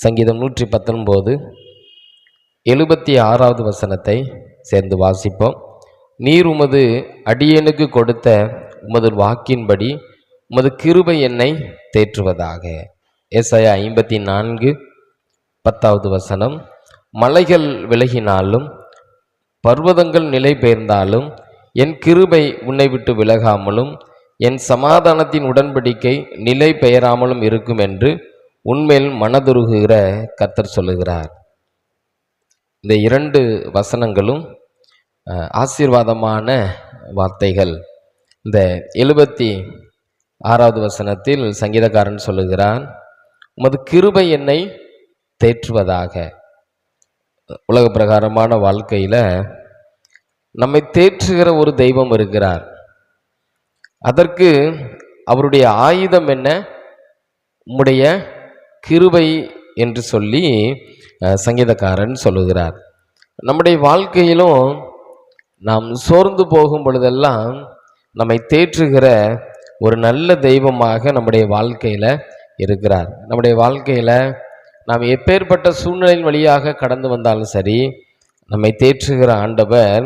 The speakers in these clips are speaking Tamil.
சங்கீதம் நூற்றி பத்தொன்பது. எழுபத்தி ஆறாவது வசனத்தை சேர்ந்து வாசிப்போம். நீர் உமது அடியனுக்கு கொடுத்த உமது வாக்கின்படி உமது கிருபை என்னை தேற்றுவதாக. ஏசாயா ஐம்பத்தி நான்கு பத்தாவது வசனம். மலைகள் விலகினாலும் பர்வதங்கள் நிலை பெயர்ந்தாலும் என் கிருபை உன்னை விட்டு விலகாமலும் என் சமாதானத்தின் உடன்படிக்கை நிலை பெயராமலும் இருக்கும் என்று உண்மையில் மனதுருகுகிற கர்த்தர் சொல்லுகிறார். இந்த இரண்டு வசனங்களும் ஆசீர்வாதமான வார்த்தைகள். இந்த எழுபத்தி ஆறாவது வசனத்தில் சங்கீதக்காரன் சொல்லுகிறான் உமது கிருபை என்னை தேற்றுவதாக. உலக பிரகாரமான வாழ்க்கையில் நம்மை தேற்றுகிற ஒரு தெய்வம் இருக்கிறார். அதற்கு அவருடைய ஆயுதம் என்ன? உம்முடைய கிருபை என்று சொல்லி சங்கீதக்காரன் சொல்லுகிறார். நம்முடைய வாழ்க்கையிலும் நாம் சோர்ந்து போகும் பொழுதெல்லாம் நம்மை தேற்றுகிற ஒரு நல்ல தெய்வமாக நம்முடைய வாழ்க்கையில் இருக்கிறார். நம்முடைய வாழ்க்கையில் நாம் எப்பேற்பட்ட சூழ்நிலையின் வழியாக கடந்து வந்தாலும் சரி நம்மை தேற்றுகிற ஆண்டவர்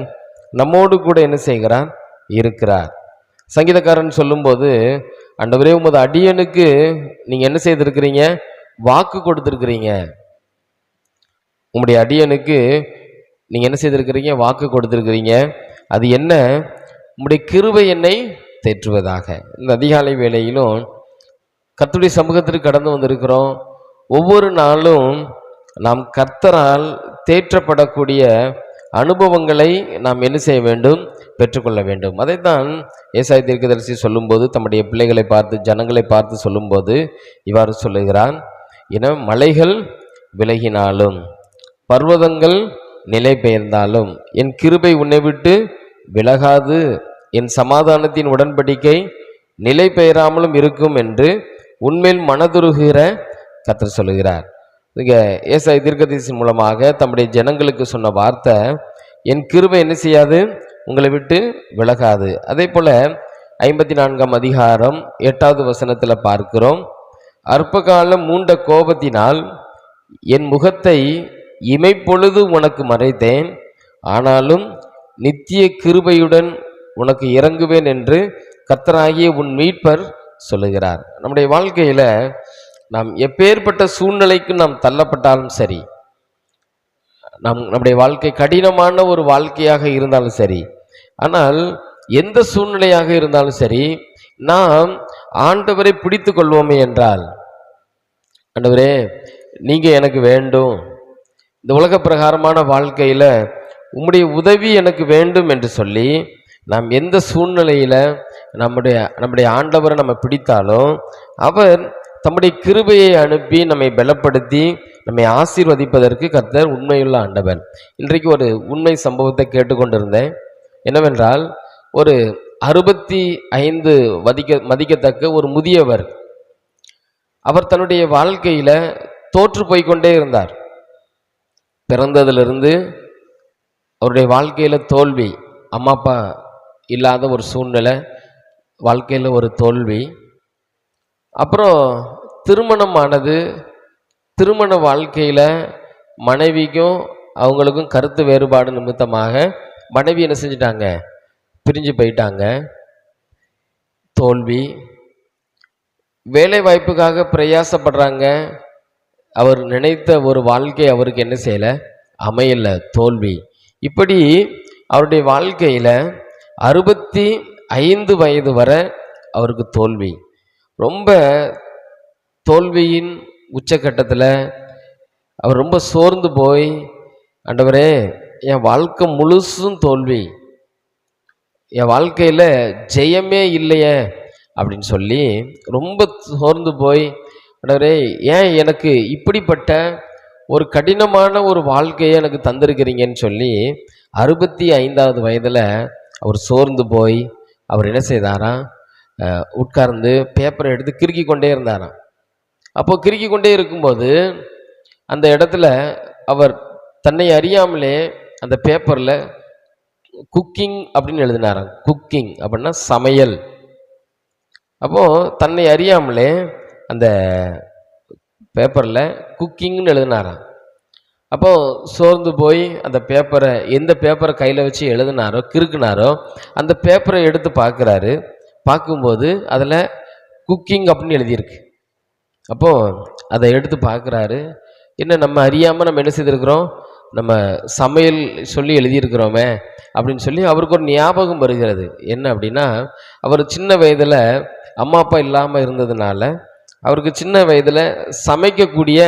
நம்மோடு கூட என்ன செய்கிறார்? இருக்கிறார். சங்கீதக்காரன் சொல்லும்போது ஆண்டவரே உமது அடியனுக்கு நீங்கள் என்ன செய்திருக்கிறீங்க? வாக்கு கொடுத்துருக்குறீங்க. உங்களுடைய அடியனுக்கு நீங்கள் என்ன செய்திருக்கிறீங்க? வாக்கு கொடுத்துருக்கிறீங்க. அது என்ன? உங்களுடைய கிருவை என்னை தேற்றுவதாக. இந்த அதிகாலை வேளையிலும் கத்துடைய சமூகத்திற்கு கடந்து வந்திருக்கிறோம். ஒவ்வொரு நாளும் நாம் கர்த்தரால் தேற்றப்படக்கூடிய அனுபவங்களை நாம் என்ன செய்ய வேண்டும்? பெற்றுக்கொள்ள வேண்டும். அதைத்தான் ஏசாய தீர்க்கதரிசி சொல்லும்போது தம்முடைய பிள்ளைகளை பார்த்து ஜனங்களை பார்த்து சொல்லும்போது இவ்வாறு சொல்லுகிறான். என மலைகள் விலகினாலும் பர்வதங்கள் நிலை பெயர்ந்தாலும் என் கிருபை உன்னை விட்டு விலகாது. என் சமாதானத்தின் உடன்படிக்கை நிலை பெயராமலும் இருக்கும் என்று உண்மையில் மனதுருகிற கத்தர் சொல்லுகிறார். இங்க ஏசாய் தீர்க்கதரிசி மூலமாக தம்முடைய ஜனங்களுக்கு சொன்ன வார்த்தை என் கிருபை என்ன செய்யாது? உங்களை விட்டு விலகாது. அதே போல ஐம்பத்தி நான்காம் அதிகாரம் எட்டாவது வசனத்தில் பார்க்கிறோம். அற்ப காலம் மூண்ட கோபத்தினால் என் முகத்தை இமைப்பொழுது உனக்கு மறைத்தேன். ஆனாலும் நித்திய கிருபையுடன் உனக்கு இறங்குவேன் என்று கத்தராகிய உன் மீட்பர் சொல்லுகிறார். நம்முடைய வாழ்க்கையில் நாம் எப்பேற்பட்ட சூழ்நிலைக்கு நாம் தள்ளப்பட்டாலும் சரி நம் நம்முடைய வாழ்க்கை கடினமான ஒரு வாழ்க்கையாக இருந்தாலும் சரி ஆனால் எந்த சூழ்நிலையாக இருந்தாலும் சரி நாம் ஆண்டவரை பிடித்து கொள்வோமே என்றால் ஆண்டவரே நீங்கள் எனக்கு வேண்டும். இந்த உலக பிரகாரமான வாழ்க்கையில் உம்முடைய உதவி எனக்கு வேண்டும் என்று சொல்லி நாம் எந்த சூழ்நிலையில் நம்முடைய நம்முடைய ஆண்டவரை நம்ம பிடித்தாலும் அவர் தம்முடைய கிருபையை அனுப்பி நம்மை பலப்படுத்தி நம்மை ஆசீர்வதிப்பதற்கு கர்த்தர் உண்மையுள்ள ஆண்டவர். இன்றைக்கு ஒரு உண்மை சம்பவத்தை கேட்டுக்கொண்டிருந்தேன். என்னவென்றால் ஒரு அறுபத்தி ஐந்து மதிக்க மதிக்கத்தக்க ஒரு முதியவர். அவர் தன்னுடைய வாழ்க்கையில் தோற்று போய்க்கொண்டே இருந்தார். பிறந்ததிலிருந்து அவருடைய வாழ்க்கையில் தோல்வி அம்மா அப்பா இல்லாத ஒரு சூழ்நிலை வாழ்க்கையில் ஒரு தோல்வி. அப்புறம் திருமணமானது திருமண வாழ்க்கையில் மனைவிக்கும் அவங்களுக்கும் கருத்து வேறுபாடு நிமித்தமாக மனைவி என்ன செஞ்சிட்டாங்க? பிரிஞ்சு போயிட்டாங்க. தோல்வி. வேலை வாய்ப்புக்காக பிரயாசப்படுறாங்க. அவர் நினைத்த ஒரு வாழ்க்கை அவருக்கு என்ன செய்யலை? அமையல. தோல்வி. இப்படி அவருடைய வாழ்க்கையில் அறுபத்தி ஐந்து வயது வரை அவருக்கு தோல்வி. ரொம்ப தோல்வியின் உச்சக்கட்டத்தில் அவர் ரொம்ப சோர்ந்து போய் ஆண்டவரே என் வாழ்க்கை முழுசும் தோல்வி. என் வாழ்க்கையில் ஜெயமே இல்லையே அப்படின்னு சொல்லி ரொம்ப சோர்ந்து போய் ஆண்டவரே ஏன் எனக்கு இப்படிப்பட்ட ஒரு கடினமான ஒரு வாழ்க்கையை எனக்கு தந்திருக்கிறீங்கன்னு சொல்லி அறுபத்தி ஐந்தாவது வயதில் அவர் சோர்ந்து போய் அவர் என்ன செய்தாராம்? உட்கார்ந்து பேப்பரை எடுத்து கிறுக்கி கொண்டே இருந்தாராம். அப்போது கிறுக்கி கொண்டே இருக்கும்போது அந்த இடத்துல அவர் தன்னை அறியாமலே அந்த பேப்பரில் குக்கிங் அப்படின்னு எழுதினாராம் குக்கிங் அப்படின்னா சமையல். அப்போது தன்னை அறியாமலே அந்த பேப்பரில் குக்கிங்னு எழுதினாராம் அப்போது சோர்ந்து போய் அந்த பேப்பரை எந்த பேப்பரை கையில் வச்சு எழுதினாரோ கிறுக்குனாரோ அந்த பேப்பரை எடுத்து பார்க்குறாரு. பார்க்கும்போது அதில் குக்கிங் அப்படின்னு எழுதியிருக்கு. அப்போது அதை எடுத்து பார்க்குறாரு. என்ன நம்ம அறியாமல் நம்ம என்ன செய்திருக்கிறோம்? நம்ம சமையல் சொல்லி எழுதியிருக்கிறோமே அப்படின்னு சொல்லி அவருக்கு ஒரு ஞாபகம் வருகிறது. என்ன அப்படின்னா அவர் சின்ன வயதில் அம்மா அப்பா இல்லாமல் இருந்ததுனால அவருக்கு சின்ன வயதில் சமைக்கக்கூடிய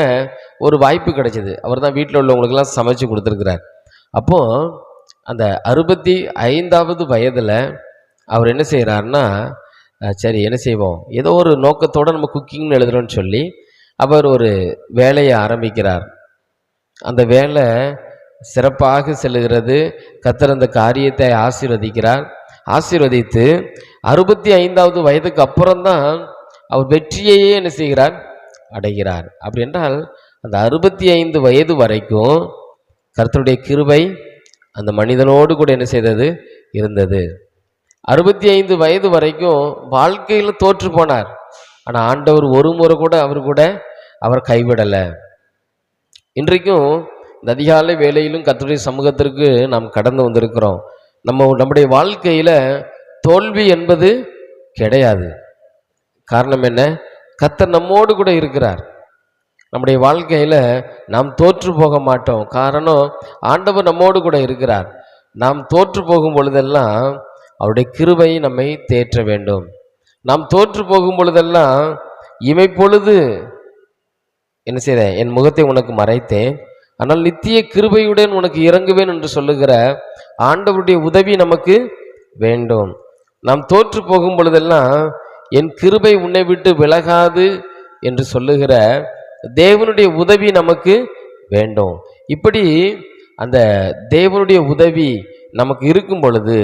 ஒரு வாய்ப்பு கிடைச்சிது. அவர் தான் வீட்டில் உள்ளவங்களுக்கெல்லாம் சமைச்சு கொடுத்துருக்கிறார். அப்போது அந்த அறுபத்தி ஐந்தாவது வயதில் அவர் என்ன செய்கிறாருன்னா சரி என்ன செய்வோம்? ஏதோ ஒரு நோக்கத்தோடு நம்ம குக்கிங்னு எழுதுகிறோன்னு சொல்லி அவர் ஒரு வேலையை ஆரம்பிக்கிறார். அந்த வேலை சிறப்பாக செல்லுகிறது. கத்தர் அந்த காரியத்தை ஆசீர்வதிக்கிறார். ஆசீர்வதித்து அறுபத்தி ஐந்தாவது வயதுக்கு அப்புறம்தான் அவர் வெற்றியையே என்ன செய்கிறார்? அடைகிறார். அப்படி என்றால் அந்த அறுபத்தி ஐந்து வயது வரைக்கும் கர்த்தருடைய கிருபை அந்த மனிதனோடு கூட என்ன செய்தது? இருந்தது. அறுபத்தி ஐந்து வயது வரைக்கும் வாழ்க்கையில் தோற்று போனார். ஆனால் ஆண்டவர் ஒரு முறை கூட அவர் கூட அவர் கைவிடலை. இன்றைக்கும் இந்த அதிகாலை வேலையிலும் கத்துடைய சமூகத்திற்கு நாம் கடந்து வந்திருக்கிறோம். நம்ம நம்முடைய வாழ்க்கையில் தோல்வி என்பது கிடையாது. காரணம் என்ன? கத்தர் நம்மோடு கூட இருக்கிறார். நம்முடைய வாழ்க்கையில் நாம் தோற்று போக மாட்டோம். காரணம் ஆண்டவர் நம்மோடு கூட இருக்கிறார். நாம் தோற்று போகும் பொழுதெல்லாம் அவருடைய கிருபை நம்மை தேற்ற வேண்டும். நாம் தோற்று போகும் பொழுதெல்லாம் இமைப்பொழுது என்ன செய்தேன் என் முகத்தை உனக்கு மறைத்தேன். ஆனால் நித்திய கிருபையுடன் உனக்கு இறங்குவேன் என்று சொல்லுகிற ஆண்டவருடைய உதவி நமக்கு வேண்டும். நாம் தோற்று போகும் பொழுதெல்லாம் என் கிருபை உன்னை விட்டு விலகாது என்று சொல்லுகிற தேவனுடைய உதவி நமக்கு வேண்டும். இப்படி அந்த தேவனுடைய உதவி நமக்கு இருக்கும் பொழுது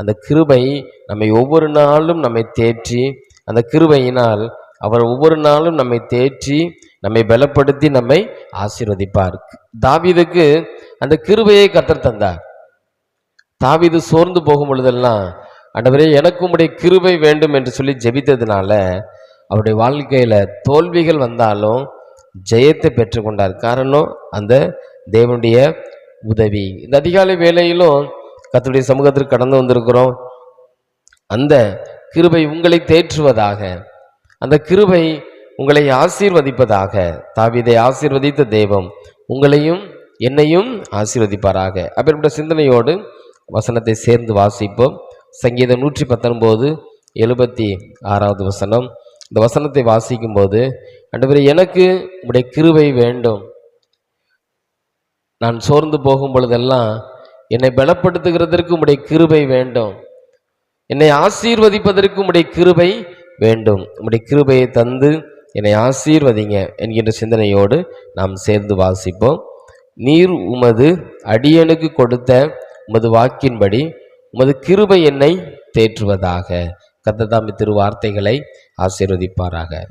அந்த கிருபை நம்மை ஒவ்வொரு நாளும் நம்மை தேற்றி அந்த கிருபையினால் அவர் ஒவ்வொரு நாளும் நம்மை தேற்றி நம்மை பலப்படுத்தி நம்மை ஆசீர்வதிப்பார். தாவிதுக்கு அந்த கிருபையை கத்தர் தந்தார். தாவிது சோர்ந்து போகும் பொழுதெல்லாம் ஆண்டவரே எனக்கு உடைய கிருபை வேண்டும் என்று சொல்லி ஜெபித்ததுனால அவருடைய வாழ்க்கையில தோல்விகள் வந்தாலும் ஜெயத்தை பெற்றுக்கொண்டார் காரணம் அந்த தேவனுடைய உதவி. இந்த அதிகாலை வேலையிலும் கத்துடைய சமூகத்திற்கு கடந்து வந்திருக்கிறோம். அந்த கிருபை உங்களை தேற்றுவதாக அந்த கிருபை உங்களை ஆசீர்வதிப்பதாக. தாவிதை ஆசீர்வதித்த தெய்வம் உங்களையும் என்னையும் ஆசீர்வதிப்பாராக. அப்படிப்பட்ட சிந்தனையோடு வசனத்தை சேர்ந்து வாசிப்போம். சங்கீதம் நூற்றி பத்தொன்பது எழுபத்தி ஆறாவது வசனம். இந்த வசனத்தை வாசிக்கும்போது ஆண்டவரே எனக்கு உடைய கிருபை வேண்டும். நான் சோர்ந்து போகும் பொழுதெல்லாம் என்னை பலப்படுத்துகிறதற்கு உடைய கிருபை வேண்டும். என்னை ஆசீர்வதிப்பதற்கு உடைய கிருபை வேண்டும். உம்முடைய கிருபையை தந்து என்னை ஆசீர்வதிங்க என்கின்ற சிந்தனையோடு நாம் சேர்ந்து வாசிப்போம். நீர் உமது அடியனுக்கு கொடுத்த உமது வாக்கின்படி உமது கிருபை என்னை தேற்றுவதாக. கத்ததாமி திருவார்த்தைகளை ஆசீர்வதிப்பாராக.